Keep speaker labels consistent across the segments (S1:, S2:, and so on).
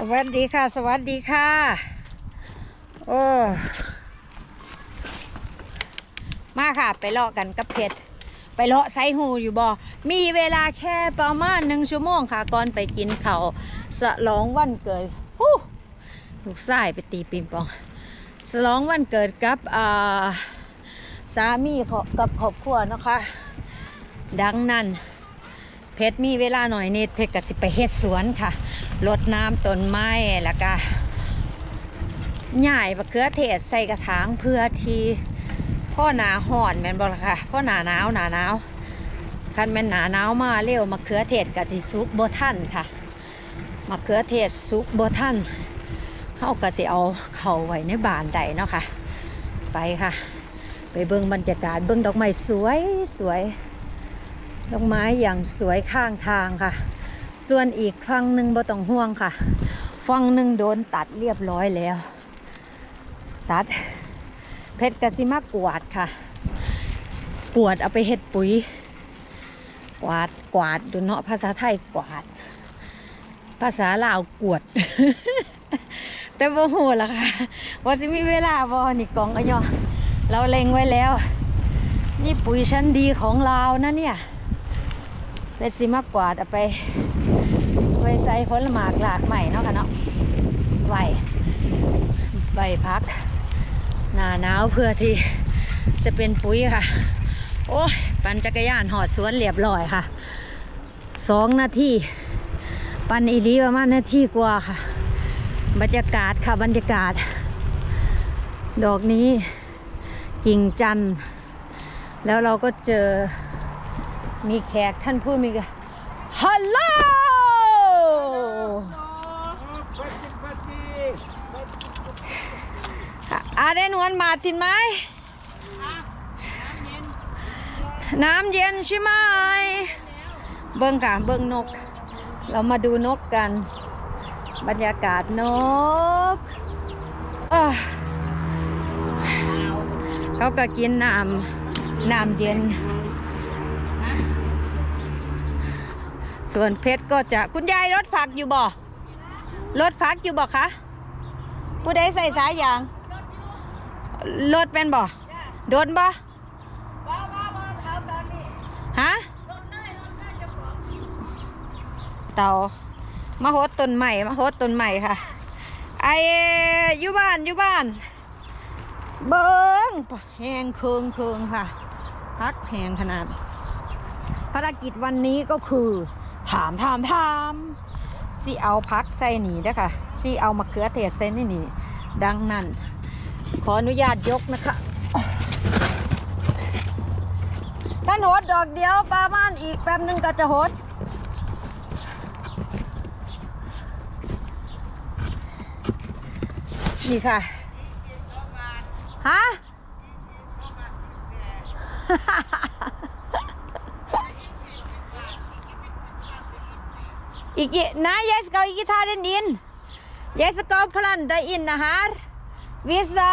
S1: สวัสดีค่ะ สวัสดีค่ะ โอ้มาค่ะไปเลาะกันกับเพชรไปเลาะไซหูอยู่บ่ มีเวลาแค่ประมาณหนึ่งชั่วโมงค่ะ ก่อนไปกินเขาวสลองวันเกิดฮู้ลูกชายไปตีปิงปอง สลองวันเกิดกับอ่าสามีกับครอบครัวนะคะ ดังนั้น เพชรมีเวลาหน่อยนิดเพชรก็สิไปเฮ็ดสวนค่ะ รดน้ำต้นไม้แล้วก็หย่ายมะเขือเทศใส่กระถางเพื่อที่พ่อหนาห่อนแม่นบ่ล่ะค่ะพ่อหนาหนาวหนาหนาวคันแม่นหนาหนาวมาเร็วมะเขือเทศก็สิสุกบ่ทันค่ะมะเขือเทศสุกบ่ทันเฮาก็สิเอาเข้าไว้ในบานใดเนาะค่ะ ไปค่ะ ไปเบิ่งบรรยากาศเบิ่งดอกไม้สวยสวยดอกไม้อย่างสวยข้างทางค่ะ ส่วนอีกฝั่งหนึ่งบ่ต้องห่วงค่ะฝั่งหนึ่งโดนตัดเรียบร้อยแล้ว ตัด เพชรกสิมากวาดค่ะ กวาดเอาไปเฮ็ดปุ๋ย กวาดกวาดดูเนาะภาษาไทยกวาด ภาษาลาวกวด แต่บ่ฮู้ล่ะค่ะว่าสิมีเวลาบ่นี่กองอะยอเราเล็งไว้แล้ว นี่ปุ๋ยชั้นดีของลาวนะเนี่ย เลดสิมากกวาดเอาไปไว้ใส่ผลหมากหลากใหม่เนาะค่ะเนาะไว้ใบพัก หนาหนาวเพื่อที่จะเป็นปุ๋ยค่ะ โอ้ยปั่นจักรยานหอดสวนเรียบร้อยค่ะสองนาทีปั่นอีลีประมาณนาทีกว่าค่ะ บรรยากาศค่ะบรรยากาศ ดอกนี้กิ่งจันทร์แล้วเราก็เจอ มีแขกท่านพูดมีกันฮัลโหล อาได้นวลมาตินไหม น้ำเย็นใช่ไหม เบิ้งค่ะ เบิ้งนก เรามาดูนกกัน บรรยากาศนก เขาก็กินน้ำน้ำเย็น ส่วนเพชรก็จะคุณยายรถผักอยู่บ่รถผักอยู่บ่คะผู้ใดใส่สายยางรถเป็นบ่โดนบ่ฮะเต่ามาโหดต้นใหม่มาโหดต้นใหม่ค่ะไออยู่บ้านอยู่บ้าน เบิ้งแหงเคืองเคืองค่ะ พักแหงขนาดภารกิจวันนี้ก็คือ ถามถามถามสิเอาพักใส่หนีนะค่ะสิเอามะเขือเทศใส่ในนี่ดังนั้น ขออนุญาตยกนะคะท่านโหดดอกเดียวประมาณอีกแป๊บนึงก็จะโหดนี่ค่ะ ฮะ Iki, nej, jag ska inte ta den in. Jag ska planta in det här. Vissa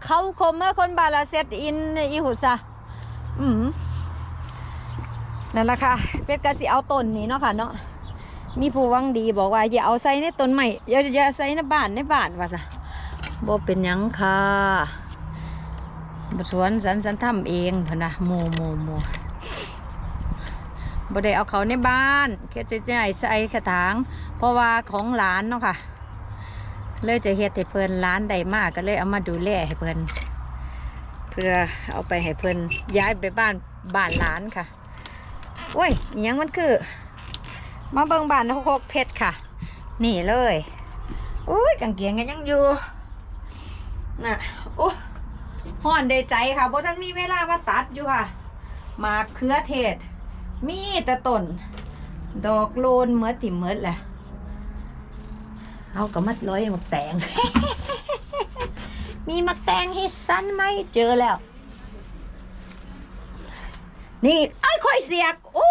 S1: kau kommer kon bara sätta in i huset. อืมนั่นแหละค่ะ เป็ดกะสิเอาต้นนี้เนาะค่ะเนาะ มีผู้วังดีบอกว่าอย่าเอาใส่ในต้นใหม่อย่าอย่าใส่ในบ้านในบ้านว่าซะบ่เป็นหยังค่ะสวนสันสันทำเองเถอะนะโมโมโม บ่ได้เอาเขาในบ้านแค่จะใส่ใส่กระถาง เพราะว่าของหลานเนาะค่ะ เลยจะเฮ็ดให้เพิ่นร้านใดมากก็เลยเอามาดูแลให้เพิ่นเพื่อเอาไปให้เพิ่นย้ายไปบ้านบ้านหลานค่ะโอ้ยอยังมันคือ มาเบิ่งบ้านนกเพชรค่ะ นี่เลยอุ้ยกางเกงกันยังอยู่น่ะโอ้ห่อนได้ใจค่ะบ่ทันมีเวลามาตัดอยู่ค่ะ มากเขือเทศ มีแต่ต้นดอกโลนเมือติเมื่อแหละเอากับมัดร้อยมักแตง มีมักแตงให้สั้นไหมเจอแล้ว นี่ไอ้ค่อยเสียกโอ้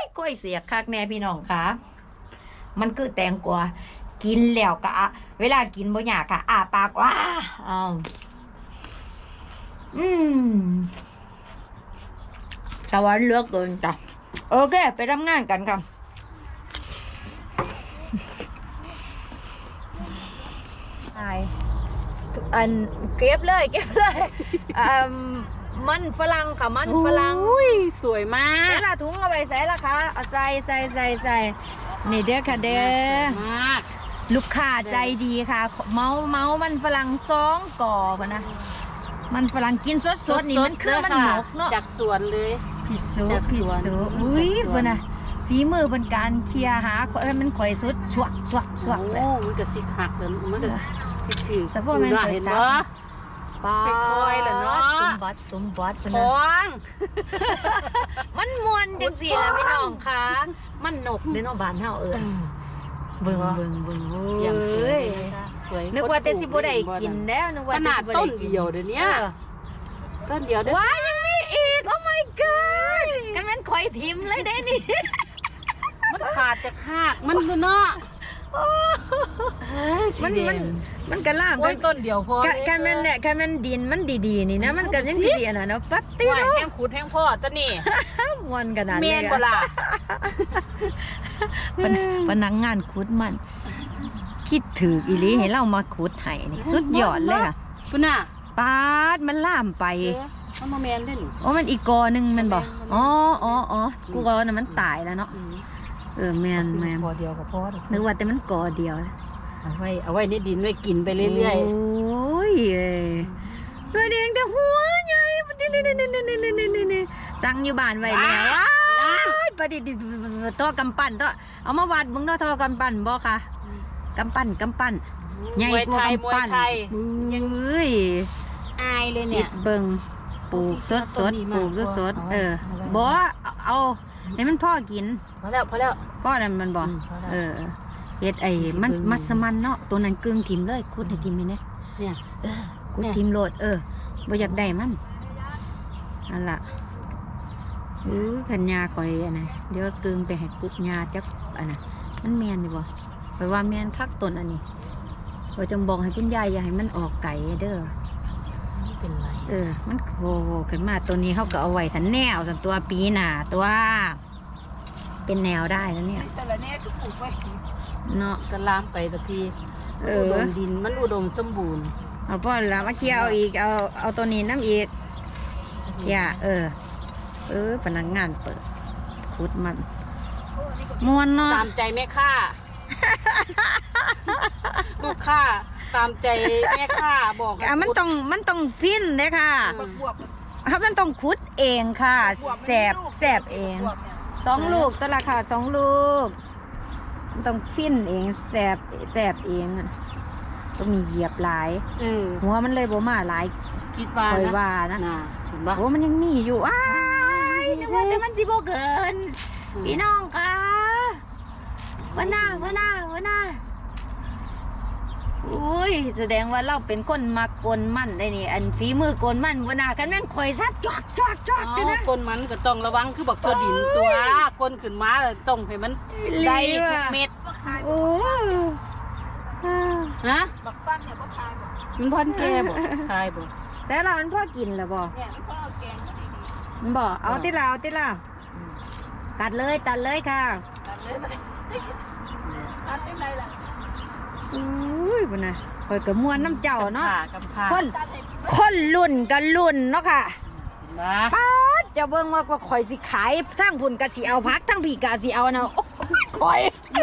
S1: ยค่อยเสียกคักแน่พี่น้องค่ะมันคือแตงกวากินแล้วกะเวลากินบ่อยากกะอาปากว้าอ้าวอืมสวรรค์เลือกเกินจ้ะ โอเค ไปทำงานกันค่ะอันเก็บเลยเก็บเลยอ่ามันฝรั่งค่ะมันฝรั่ง
S2: อุ้ยสวยมา
S1: ใส่
S2: ก
S1: ละถุงเอาไปใส่ละคะเอาใส่ใส่ใส่ใส่นี่เด้อค่ะเด้อ
S2: มาก
S1: ลูกค้าใจดีค่ะ เมาเมามันฝรั่งสองก่อปะนะ มันฝรั่งกินสดสดๆนี่มันคือมันหมกเนาะ
S2: จากสวนเลย
S1: พิสู
S2: จาก
S1: พิ
S2: สวน
S1: สู
S2: จาก
S1: อุ้ย
S2: สวน
S1: เพื่นน่ะฝีมือเป็นการเคลียร์หาให้มันข่อยสุดสวักสวักสวักเลย
S2: โอ้มันก็สิหักเลยมันก็สิถือ
S1: แต่พวกมัน
S2: ดูะ
S1: เคย
S2: เห็น
S1: ซั
S2: บ่
S1: กปา
S2: ค่อยๆล่ะเนาะ
S1: สมบัติสมบัติเพิ่น
S2: ท้
S1: น่ะ
S2: อง
S1: มันมวนจังสี่ล่ะพี่น้องค่ะมันนกเด้อเนาะบ้านเฮาเอิ้นเบิ่งเบิ่งเบิ่ง
S2: อย่างสวย
S1: เอ้ย
S2: เลยนะคะสวย
S1: นึกว่าแต่สิบ่ได้กินแล้วนึกว่า
S2: ขนาด
S1: แต่สิบ่
S2: ต้น
S1: ไกิ
S2: เดียวเดี๋ยวนี้
S1: ออ
S2: ต้นเดียวเด้อ
S1: ว้ายยังมีอีก โอ้ my god กันมันข่อยทิมเลยเด้นี่
S2: มันขาดจากหักมันเนาะเฮ้ยสี
S1: มัน
S2: แด
S1: มัน
S2: ง
S1: มันกระล่าม
S2: โอ้ยต้นเดียวพอ
S1: กันกันมันเนี่ยกันมันดินมันดีๆนี่นะ มันก็ยังสิอันนั้นเนาะปัตติ
S2: ว่า
S1: เนาะ
S2: แห้งขุดแห้งพ่อตัวนี้
S1: มวนขนาด
S2: เมี
S1: นี้
S2: ยนบ่ล่ะ
S1: พนพนักงานขุดมัน คิดถืออีหลีให้เรามาขุดให้นี่สุดยอดเลยค่ะ
S2: พุ่นน่ะ
S1: ปาดมันล่ามไป
S2: เอ๊ะ มันมาแมนได้หนิ
S1: โอ้มันอีกกอหนึงแมันบอกอ๋ออ๋ออ๋อกูกอน่ะมันตายแล้วเนาะ เออแมนแมน
S2: พอเดียวกับพ่อ
S1: นึกว่าแต่มันกอเดียว
S2: เอาไว้เอาไว้ในดินไว้กินไปเรื่อย
S1: โอ้ยเอ้ยหน่วยแดงแต่หัวใหญ่นี่นี่นี่นี่นี่นี่นี่นี่สั่งอยู่บ้านไว้แล้วว้ายปฏิทินตัวกำปั้นตัวเอามาวัดมึงเนาะทอกำปั้นบ่ค่ะกำปั้นกำปั้น
S2: ๆ
S1: ใหญ่
S2: มวย
S1: กว่า
S2: ไทยม
S1: กำ
S2: วย
S1: ปั้น
S2: ไทย
S1: เอ้ย
S2: อายเลย
S1: คิ
S2: เนี่ย
S1: ดเบิ่ง ปลูกสดสดปลูกสดสดเออบ่เอาให้มันพ่อกิน
S2: พอแล้วพอแล้ว
S1: พ่อนั่นมันบ่
S2: อืมพอแล้ว
S1: เออเฮ็ดไอ้มัน
S2: เบิ่ง
S1: มัสมันเนาะตัวนั้นกึ่งทิมเลยคุดให้ทิมนี่นะ
S2: เนี่ย
S1: เออคุด
S2: เนี่ย
S1: ทิมโลด เออบ่อยากได้มันนั่นล่ะเออขันยาข่อยอันน่ะเดี๋ยวกึ่งไปให้คุดยาจักอันน่ะมันแม่นอยู่บ่ข่อยว่าแม่นคักต้นอันนี้ข่อยจงบอกให้คุณยายอย่าให้มันออกไก่เด้อ
S2: ไม่ เป็นไร
S1: เออ มันโผล่ขึ้นมาตัวนี้เขาก็เอาไว้ทันแนวสันตัวปีหน้าตัว เป็นแนวได้แล้วเนี่ย
S2: แต่ละแน่ก็ปลูกไว้
S1: เนาะ
S2: ก็ลามไปตะพี
S1: เอ
S2: อุ
S1: อ
S2: ดมดินมันอุดมสมบูรณ์
S1: เอาพ่อละมาเคี่ยวเอาอีกเอาเอาตัวนี้น้ำอีกอย่าเออ เออพนักงานเปิดขุดมันมวนเนาะ
S2: ตามใจแม่ค้า ลูกค้าตามใจแม่ค้าบอกให้
S1: อะมันต้องมันต้องฟินเลยค่ะ
S2: อืม
S1: ครับมันต้องขุดเองค่ะแสบแสบเองสองลูกตัวละค่ะสองลูกมันต้องฟินเองแสบแสบเองอะต้องมีเหยียบหลาย
S2: เออ
S1: หัวมันเลยบ่มาหลาย
S2: คิดว่า
S1: คอย
S2: นะ
S1: ว่านะ
S2: น่ะเห็นปะ
S1: โอ้มันยังมีอยู่อ้ายนึกว่าแต่มันสิบ่เกิน พี่น้องคะวันหน้าวันหน้าวันหน้าอุ้ยแสดงว่าเราเป็นคนมักกลมันได้นี่ อันฝีมือกลมันวันหน้ากันแม่นข่อยซัดจวักจวักจวัก
S2: เอา
S1: เลยนะ
S2: ก้นมันก็ต้องระวังคือบอกตัวดินตัวก้นขึ้นมาเลยต้องให้มันได้ทุกเม็ด
S1: โอ้ยอ่า
S2: นะมันพันแก่บ่ทายบ่
S1: แต่เรามันพ่อกินแล้วบ่มันบ่เอาติลาเอาติลาตัดเลยตัดเลยค่ะ อุ้ยพุ่นน่ะคอยกระมวนน้ำเจ้าเนาะ
S2: กำพร้า
S1: คนคนรุ่นกันรุ่นเนาะค่ะ
S2: เห็นปะ
S1: ป๊าดจะเบิ่งว่าก็ข่อยสิขายทั้งพุ่นกะสิเอาพักทั้งผีกะสิเอานะโอ้ข่อย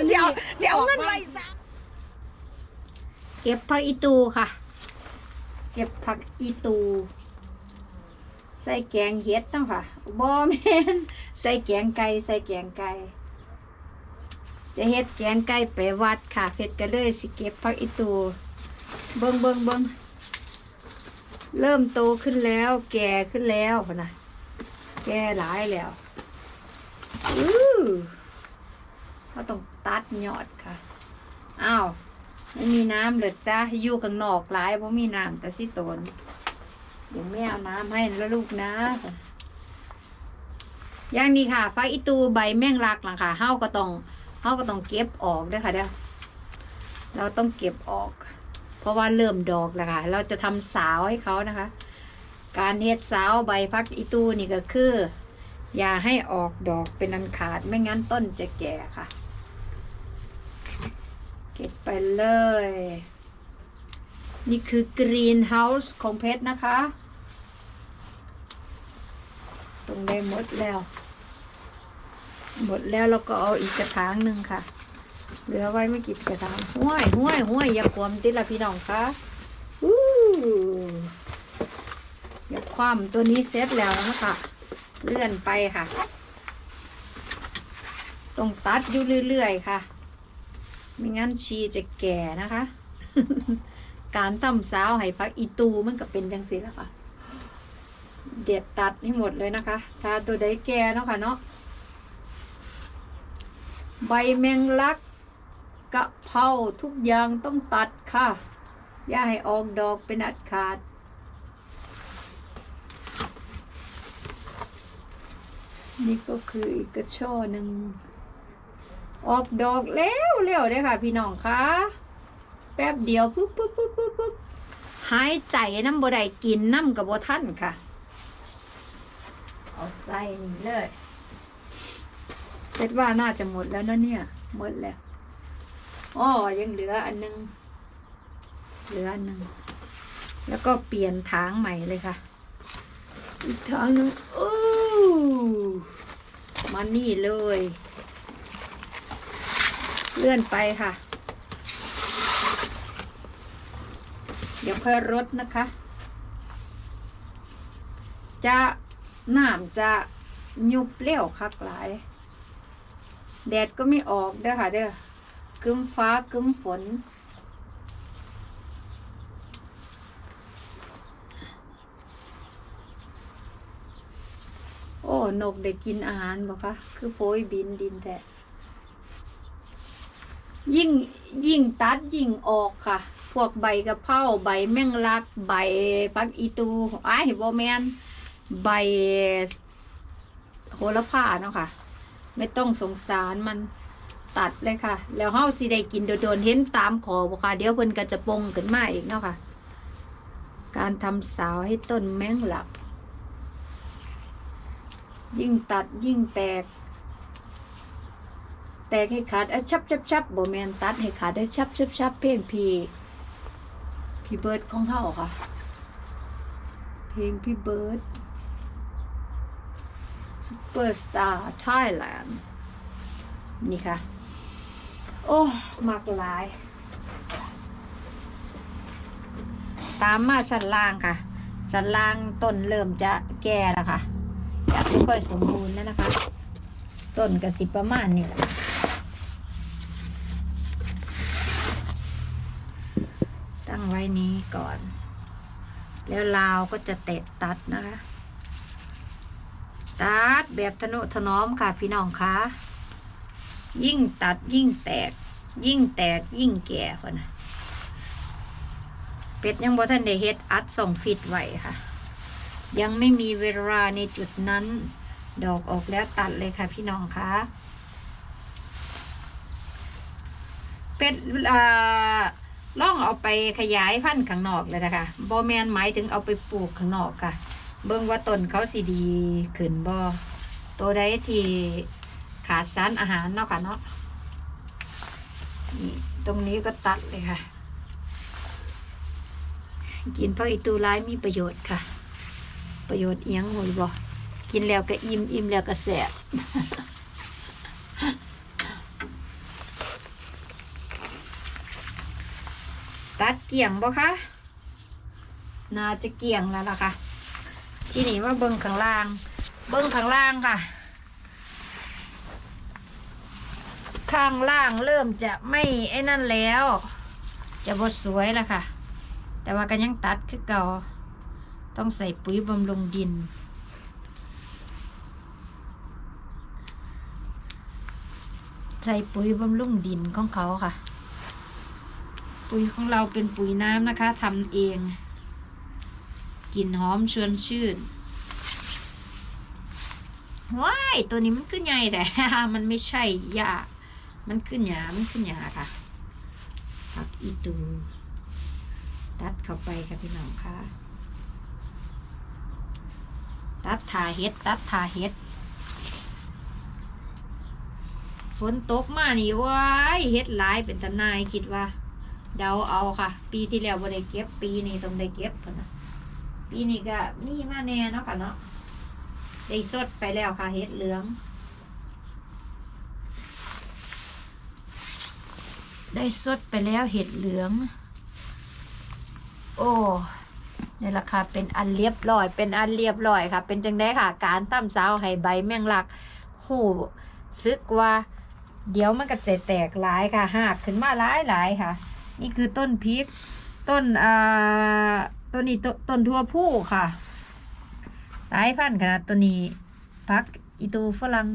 S1: สิเอาสิเอาเงินไว้ซะเก็บผักอีตูค่ะ เก็บผักอีตู ใส่แกงเห็ดตั้งค่ะบ่แม่นใส่แกงไก่ใส่แกงไก่ จะเฮ็ดแกงไก่ไปวัดค่ะเพ็ดก็เลยสิเก็บผักอีตูเบิ่งเบิงเบิงเริ่มโตขึ้นแล้ว แก่ขึ้นแล้วนะแก่หลายแล้วอือเราต้องตัดยอดค่ะอ้าวไม่มีน้ำเลยจ้าอยู่ข้างนอกหลายเพราะมีน้ำแต่สิตนเดี๋ยวแม่เอาน้ำให้แล้วลูกนะอย่างนี้ค่ะฟักอีตูใบแมงลักหลังค่ะเฮาก็ต้อง เฮาก็ต้องเก็บออกด้วยค่ะเด้อเราต้องเก็บออก เพราะว่าเริ่มดอกแล้วค่ะ เราจะทำสาวให้เขานะคะ การเฮ็ดสาวใบฟักอีตู้นี่ก็คือ อย่าให้ออกดอกเป็นอันขาดไม่งั้นต้นจะแก่ค่ะ เก็บไปเลย นี่คือกรีนเฮาส์ของเพชรนะคะ ตรงได้หมดแล้ว หมดแล้วเราก็เอาอีกกระถางหนึ่งค่ะ เหลือไว้ไม่กี่กระถางห้วยห้วยห้วยอย่าขวมติดละพี่น้องคะอู้อย่าคว่ำตัวนี้เสร็จแล้วนะคะเลื่อนไปค่ะต้องตัดอยู่เรื่อยๆค่ะไม่งั้นชีจะแก่นะคะ การทำสาวให้พักอีตูมันก็เป็นจังสิแล้วค่ะ เด็ดตัดให้หมดเลยนะคะ ถ้าตัวใดแก่เนาะค่ะเนาะ ใบแมงลักกะเพราทุกอย่างต้องตัดค่ะ อย่าให้ออกดอกเป็นอัดขาด นี่ก็คืออีกกระช่อหนึ่ง ออกดอกแล้วเร็วเลยค่ะ พี่น้องคะแป๊บเดียวปุ๊บปุ๊บปุ๊บปุ๊บปุ๊บหายใจน้ำบ่ได้กินน้ำกับบ่ท่านค่ะ เอาใส่นี่เลย เคิดว่าน่าจะหมดแล้วนะเนี่ย หมดแล้วอ๋อยังเหลืออันหนึง เหลืออันหนึง แล้วก็เปลี่ยนทางใหม่เลยค่ะ อีกทางหนึงอู้มานี่เลย เลื่อนไปค่ะ เดี๋ยวค่อยรดนะคะ จะน้ำจะยุบเลี้ยวคักหลาย แดดก็ไม่ออกเด้อค่ะเด้อกึมฟ้ากึมฝน โอ้ นกได้กินอาหารบ่คะคือโพยบินดินแท้ยิ่งยิ่งตัดยิ่งออกค่ะ พวกใบกระเพราใบแมงลัก ใบปักอีตูอ้ายบ่แมนใบโหระพาเนาะค่ะ ไม่ต้องสงสารมันตัดเลยค่ะ แล้วเฮาสิได้กินโดนๆเห็นตามขอบ่ค่ะ เดี๋ยวเพิ่นก็จะปงขึ้นมาอีกเนาะค่ะ การทำสาวให้ต้นแมงหลักยิ่งตัดยิ่งแตก แตกให้ขาดอะชับชับชับบ่แมนตัดให้ขาดได้ชับชับชับเพลงพี่พี่เบิร์ดของเฮาค่ะ เพลงพี่เบิร์ด ซูเปอร์สตาร์ไทยแลนด์นี่ค่ะ โอ้มากหลาย ตามมาชั้นล่างค่ะ ชั้นล่างต้นเริ่มจะแก่แล้วค่ะจะไม่ค่อยสมบูรณ์แล้วนะคะ ต้นกระสิประมาณนี้แหละตั้งไว้นี้ก่อน แล้วลาวก็จะเตะตัดนะคะ ตัดแบบทนุถนอมค่ะพี่น้องคะยิ่งตัดยิ่งแตก ยิ่งแตกยิ่งแก่คนนะเป็ดยังบ่ทันได้เฮ็ดอัดส่งฟิตไว้ค่ะ ยังไม่มีเวลาในจุดนั้น ดอกออกแล้วตัดเลยค่ะพี่น้องคะเป็ดอ่าล่องเอาไปขยายพันธุ์ข้างนอกเลยนะคะบอแมนหมายถึงเอาไปปลูกข้างนอกค่ะ เบิ่งว่าต้นเขาสีดีขึ้นบอตัวใดที่ขาดสารอาหารเนาะค่ะเนาะนี่ตรงนี้ก็ตัดเลยค่ะ กินเพราะอีตูร้ายมีประโยชน์ค่ะ ประโยชน์เอียงหูบอกินแล้วก็อิ่มอิ่มแล้วก็แสบตัดเกี่ยงบ่คะ น่าจะเกี่ยงแล้วล่ะค่ะ ที่นี่ว่าเบิ้งข้างล่าง เบิ้งข้างล่างค่ะ ข้างล่างเริ่มจะไม่ไอ้นั่นแล้ว จะบดสวยแล้วค่ะ แต่ว่าก็ยังตัดคือเก่า ต้องใส่ปุ๋ยบำรุงดินใส่ปุ๋ยบำรุงดินของเขาค่ะ ปุ๋ยของเราเป็นปุ๋ยน้ำนะคะทำเอง กลิ่นหอมชวนชื่นว้ายตัวนี้มันขึ้นใหญ่แต่มันไม่ใช่หญ้ามันขึ้นหยามันขึ้นหยาค่ะผักอีตูตัดเข้าไปค่ะพี่น้องค่ะ ตัดทาเฮ็ด ตัดทาเฮ็ด ฝนตกมานี่ว้ายเฮ็ดหลายเป็นตะนายคิดว่า เดาเอาค่ะ ปีที่แล้วบ่ได้เก็บปีนี้ต้องได้เก็บพุ่นนะ ปีนี้ก็มีมาแน่เนาะค่ะเนาะได้สดไปแล้วค่ะเห็ดเหลือง ได้สดไปแล้วเห็ดเหลือง โอ้นี่แหละค่ะเป็นอันเรียบร้อย เป็นอันเรียบร้อยค่ะ เป็นจังได้ค่ะ การตั้มสาวให้ใบแมงลักหูซึกว่า เดี๋ยวมันก็จะแตกหลายค่ะหากขึ้นมาหลายหลายค่ะ นี่คือต้นพริก ต้นอ่า ต้นนี้ตต้นทั่วผู้ค่ะหลายพันขนาดตัวนี้พักอีตูฝรั่ง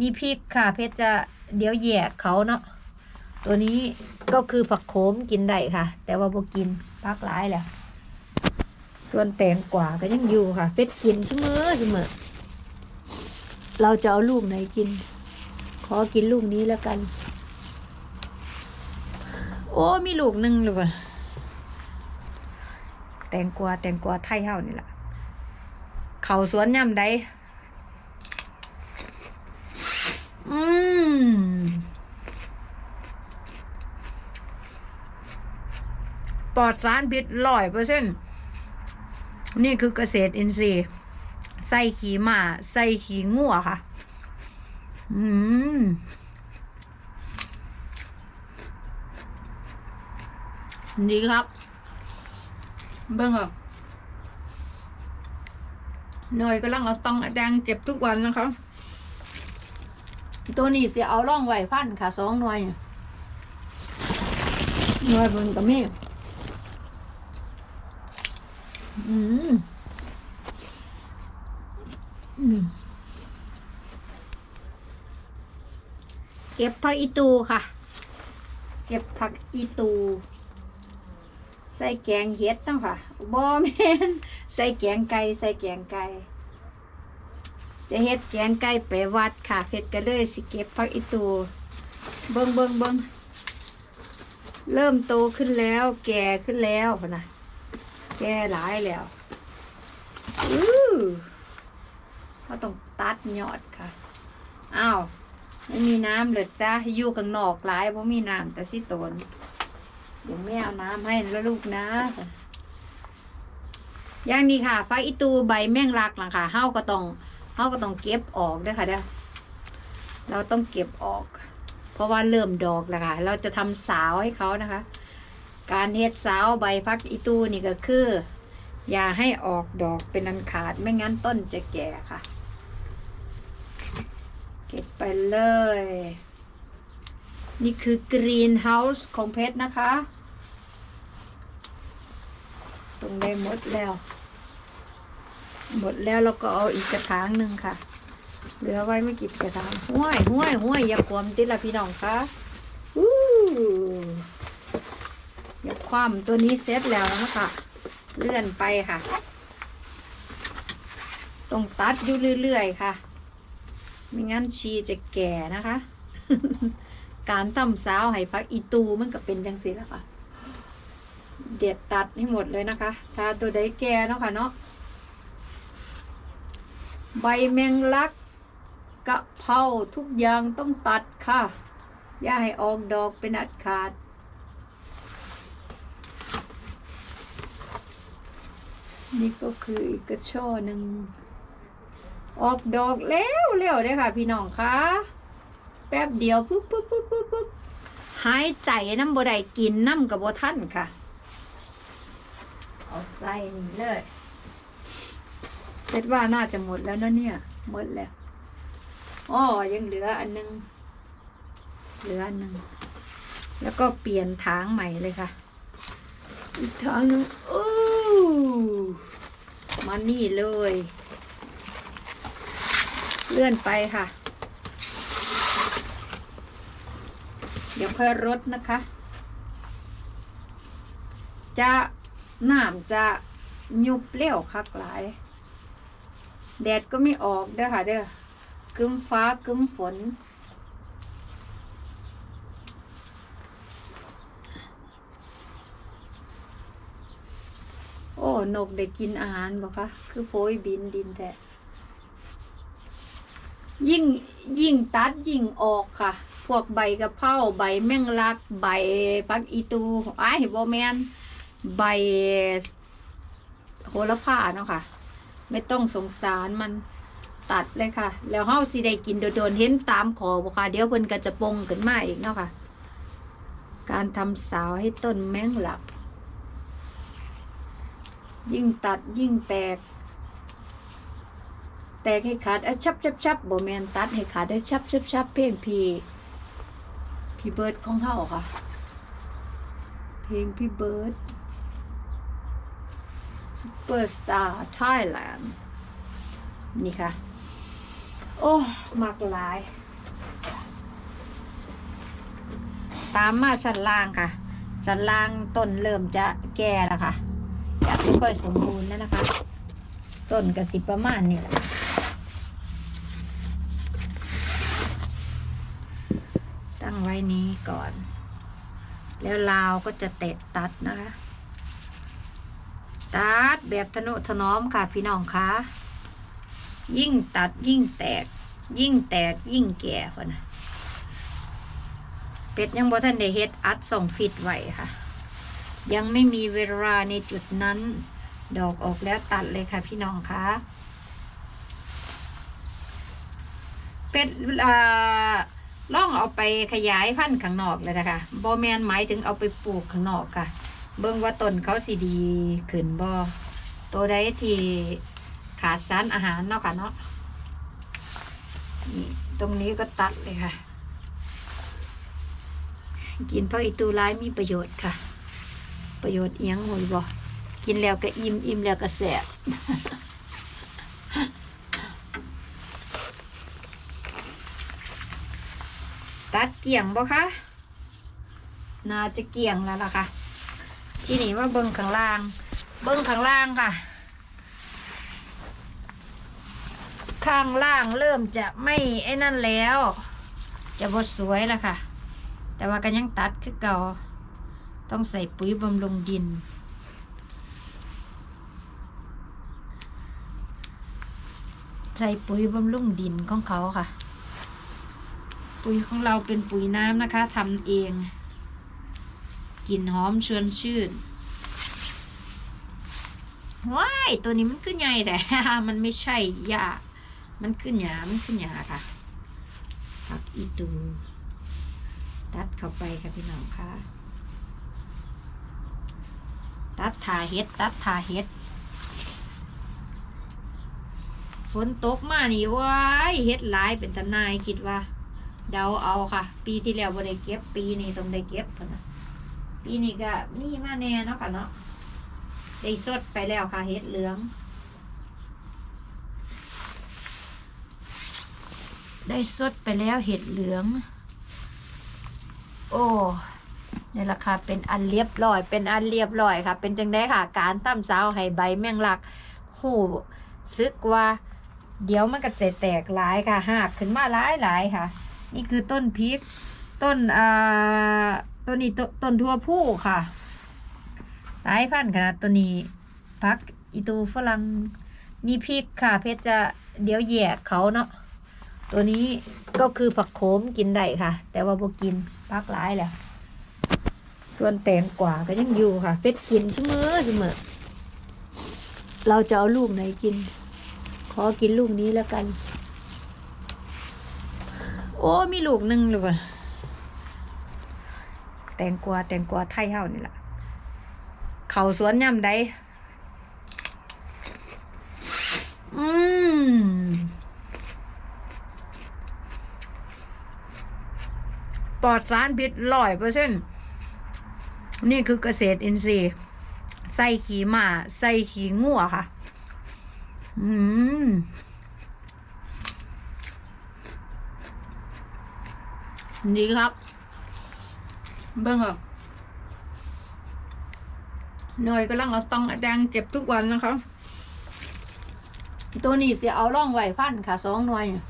S1: นี่พริกค่ะ เพชรจะเดี๋ยวแยกเขาเนาะตัวนี้ก็คือผักโขมกินได้ค่ะ แต่ว่าบ่กินพักหลายแหละส่วนแตงกวาก็ยังอยู่ค่ะ เพชรกินเสมอเสมอเราจะเอาลูกไหนกิน ขอกินลูกนี้แล้วกัน โอ้มีลูกหนึ่งเลยว่ะ แตงกวาแตงกวาไทยเฮานี่แหละเขาสวนย่ำใดอืมปลอดสารพิษร้อยเปอร์เซ็นต์นี่คือเกษตรอินทรีย์ใส่ขี้หมาใส่ขี้งัวค่ะ อืมดีครับ เบิ่งครับเหน่อยก็ลังเอาตองแดงเจ็บทุกวันนะคะ ตัวนี้เสียเอาร่องไหวพันค่ะสองหน่วยหน่วยเบิ่งกับมีอืมอืมเก็บผักอีตูค่ะ เก็บผักอีตู ใส่แกงเห็ดต้องค่ะบอแมนใส่แกงไก่ใส่แกงไก่จะเฮ็ดแกงไก่ไปวัดค่ะเฮ็ดก็เลยสิเก็บผักอีตูเบิ้งเบิ้งเบิ้งเริ่มโตขึ้นแล้ว แก่ขึ้นแล้วนะแก่หลายแล้วอือเขาต้องตัดยอดค่ะอ้าวไม่มีน้ำเลยจ้าอยู่ข้างนอกหลายเพราะมีน้ำแต่สิตน ดี๋ยวแม่เอาน้ำให้แล้วลูกนะอย่างนี้ค่ะฟักอีตูใบแมงลักหลังค่ะเฮาก็ต้องเฮาก็ต้องเก็บออกด้วยค่ะเด้อเราต้องเก็บออก เพราะว่าเริ่มดอกแล้วค่ะ เราจะทำสาวให้เขานะคะ การเฮ็ดสาวใบฟักอีตูนี่ก็คือ อย่าให้ออกดอกเป็นอันขาดไม่งั้นต้นจะแก่ค่ะ เก็บไปเลย นี่คือกรีนเฮาส์ของเพชรนะคะ งได้หมดแล้ว หมดแล้วเราก็เอาอีกกระถางหนึ่งค่ะ เหลือไว้ไม่กี่กระถางห้วยห้วยห้วยอย่ากวมติละพี่น้องคะอู้อย่าคว่ำตัวนี้เสร็จแล้วนะคะเลื่อนไปค่ะต้องตัดอยู่เรื่อยๆค่ะไม่งั้นชีจะแก่นะคะ การตำสาวให้พักอีตูมันก็เป็นจังสิแล้วค่ะ เด็ดตัดให้หมดเลยนะคะ ถ้าตัวใดแก่เนาะค่ะเนาะใบแมงลักกะเพราทุกอย่างต้องตัดค่ะ อย่าให้ออกดอกเป็นอัดขาด นี่ก็คืออีกกระช่อหนึ่ง ออกดอกแล้วเร็วเลยค่ะ พี่น้องคะแป๊บเดียวปุ๊บปุ๊บปุ๊บปุ๊บปุ๊บหายใจน้ำบ่ได้กินน้ำกับบ่ท่านค่ะ เอาใส่นี่เลยเคิดว่าน่าจะหมดแล้วนะเนี่ย หมดแล้วอ๋อยังเหลืออันนึง เหลืออันนึง แล้วก็เปลี่ยนทางใหม่เลยค่ะ อีกทางหนึงอู้มานี่เลย เลื่อนไปค่ะ เดี๋ยวค่อยรดนะคะ จะ น้ำจะยุบเลี้ยวคักหลาย แดดก็ไม่ออกเด้อค่ะเด้อกึมฟ้ากึมฝน โอ้นกได้กินอาหารบ่คะคือโพยบินดินแท้ยิ่งยิ่งตัดยิ่งออกค่ะ พวกใบกระเพราใบแมงลัก ใบปักอีตูไอ้ายบ่แมน ใบโหระพาเนาะค่ะ ไม่ต้องสงสารมันตัดเลยค่ะ แล้วเฮาสิได้กินโดนๆเห็นตามขอบ่ค่ะ เดี๋ยวเพิ่นก็จะปงขึ้นมาอีกเนาะค่ะ การทำสาวให้ต้นแมงหลักยิ่งตัดยิ่งแตก แตกให้ขาดอะชับชับชับบ่แมนตัดให้ขาดได้ชับชับชับเพลงพี่พี่เบิร์ดของเฮาค่ะ เพลงพี่เบิร์ด ซูเปอร์สตาร์ไทยแลนด์นี่ค่ะ โอ้มักหลาย ตามมาชั้นล่างค่ะชั้นล่างต้นเริ่มจะแก่แล้วค่ะจะไม่ค่อยสมบูรณ์แล้วนะคะ ต้นกระสิประมาณนี่แหละตั้งไว้นี้ก่อน แล้วลาวก็จะเตะตัดนะคะ ตัดแบบทนุถนอมค่ะพี่น้องคะยิ่งตัดยิ่งแตก ยิ่งแตกยิ่งแก่คนนะเป็ดยังบ่ทันได้เฮ็ดอัดส่งฟิตไว้ค่ะ ยังไม่มีเวลาในจุดนั้น ดอกออกแล้วตัดเลยค่ะพี่น้องคะเป็ดล่องเอาไปขยายพันธุ์ข้างนอกเลยนะคะบอแมนหมายถึงเอาไปปลูกข้างนอกค่ะ เบิ่งว่าต้นเขาสิดีขึ้นบอตัวใดที่ขาดสารอาหารเนาะค่ะเนาะนี่ตรงนี้ก็ตัดเลยค่ะ กินเพราะอีตูร้ายมีประโยชน์ค่ะ ประโยชน์เอียงหวยบอกินแล้วก็อิ่มอิ่มแล้วก็แสบตัดเกี่ยงบ่คะ น่าจะเกี่ยงแล้วล่ะค่ะ ที่นี่ว่าเบิ้งข้างล่าง เบิ้งข้างล่างค่ะ ข้างล่างเริ่มจะไม่ไอ้นั่นแล้ว จะบดสวยแล้วค่ะ แต่ว่าก็ยังตัดคือเก่า ต้องใส่ปุ๋ยบำรุงดินใส่ปุ๋ยบำรุงดินของเขาค่ะ ปุ๋ยของเราเป็นปุ๋ยน้ำนะคะทำเอง กลิ่นหอมชวนชื่นว้ายตัวนี้มันขึ้นใหญ่แต่ มันไม่ใช่หญ้ามันขึ้นหยามันขึ้นหยาค่ะผักอีตูตัดเข้าไปค่ะพี่น้องค่ะ ตัดทาเฮ็ด ตัดทาเฮ็ด ฝนตกมานี่ว้ายเฮ็ดหลายเป็นตะนายคิดว่า เดาเอาค่ะ ปีที่แล้วบ่ได้เก็บปีนี้ต้องได้เก็บนะ ปีนี้ก็มีมาแน่เนาะค่ะเนาะได้สดไปแล้วค่ะเฮ็ดเหลือง ได้สดไปแล้วเห็ดเหลือง โอ้นี่แหละค่ะเป็นอันเรียบร้อย เป็นอันเรียบร้อยค่ะ เป็นจังได้ค่ะ การตั้มสาวให้ใบแมงลักหูซึกว่า เดี๋ยวมันก็จะแตกหลายค่ะหากขึ้นมาหลายหลายค่ะ นี่คือต้นพริกต้นอ่า ต้นนี้ต้นทั่วผู้ค่ะหลายพันขนาดตัวนี้พักอีตูฝรั่งมีพริกค่ะ เพชรจะเดี๋ยวแยกเขาเนาะตัวนี้ก็คือผักโขมกินได้ค่ะ แต่ว่าบกินพักหลายแล้วส่วนแตงกวาก็ยังอยู่ค่ะเป็ดกินเสมอเสมอเราจะเอาลูกไหนกิน ขอกินลูกนี้แล้วกัน โอ้มีลูกหนึ่งเลยว่ะ แตงกวาแตงกวาไทยเฮานี่แหละเขาสวนย่ำใดอืมปลอดสารพิษร้อยเปอร์เซ็นต์นี่คือเกษตรอินทรีย์ใส่ขีหมาใส่ขีงัวค่ะ อืมดีครับ เบิ้งอะหน่อยก็ลังเอาตองแดงเจ็บทุกวันนะคะ ตัวนี้เสียเอาร่องไหวพันค่ะสองหน่วยเนี่ย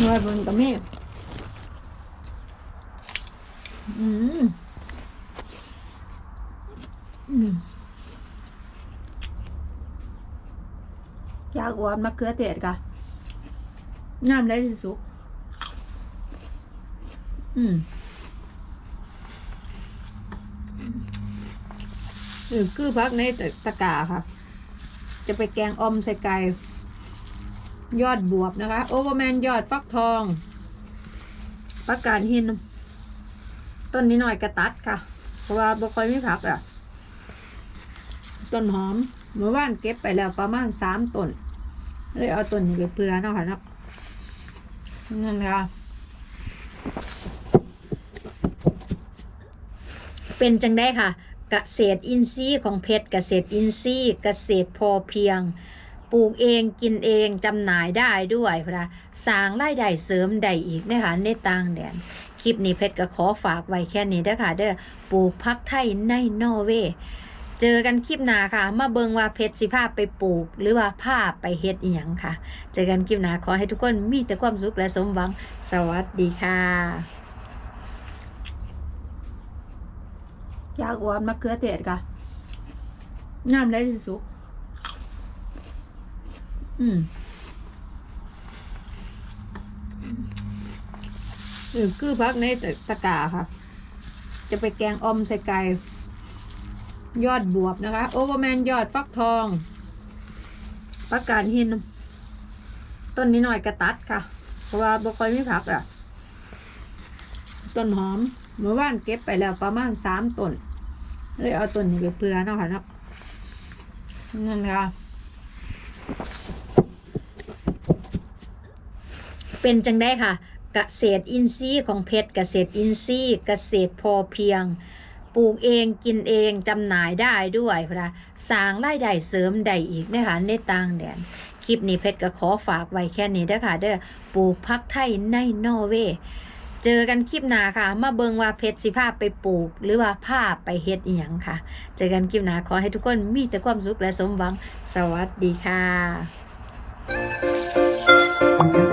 S1: หน่วยบนกับมีอืมอืมยากวนมะเขือเทศค่ะน้ำได้สุก อืมหรือคือพักในตะกร้าค่ะ จะไปแกงอมใส่ไก่ยอดบวบนะคะ โอเวอร์แมนยอดฟักทองประกาศหินต้นนี้หน่อยกระตัดค่ะ เพราะว่าบ่ค่อยมีผักอะ ต้นหอมเมื่อวานเก็บไปแล้วประมาณสามต้นเลยเอาต้นนี้ไปเพื่อเนาะค่ะเนาะนั่นค่ะ เป็นจังได้ค่ะเกษตรอินทรีย์ของเพชรเกษตรอินทรีย์เกษตรพอเพียง ปลูกเองกินเองจำหน่ายได้ด้วยค่ะสร้างรายได้เสริมได้อีกนะคะในต่างแดนคลิปนี้เพชรก็ขอฝากไว้แค่นี้เด้อค่ะเด้อปลูกพักไทยในนอร์เวย์เจอกันคลิปหน้าค่ะ มาเบิงว่าเพชรสิพาไปปลูก หรือว่าพาไปเฮ็ดอีหยังค่ะ เจอกันคลิปหน้าขอให้ทุกคนมีแต่ความสุขและสมหวัง สวัสดีค่ะ ยากอวนมะเขือเทศค่ะน้ำได้สุก อืมหรือคือพักในตะกาค่ะ จะไปแกงอมใส่ไก่ยอดบวบนะคะ โอเวอร์แมนยอดฟักทองประกาศหิน ต้นนี้หน่อยกระตัดค่ะ เพราะว่าบ่ค่อยมีผักอะ ต้นหอมเมื่อวานเก็บไปแล้วประมาณสามต้น เลยเอาต้นนี้ไปเพื่อเนาะค่ะเนาะนั่นค่ะเป็นจังได้ค่ะเกษตรอินทรีย์ของเพชรเกษตรอินทรีย์เกษตรพอเพียง ปลูกเองกินเองจำหน่ายได้ด้วยค่ะสร้างรายได้เสริมได้อีกนะคะในต่างแดนคลิปนี้เพชรก็ขอฝากไว้แค่นี้เด้อค่ะเด้อปลูกพักไทยในนอร์เวย์ เจอกันคลิปหน้าค่ะ มาเบิงว่าเพชรสิภาพไปปลูก หรือว่าผ้าไปเฮ็ดอีหยังค่ะ เจอกันคลิปหน้าขอให้ทุกคนมีแต่ความสุขและสมหวัง สวัสดีค่ะ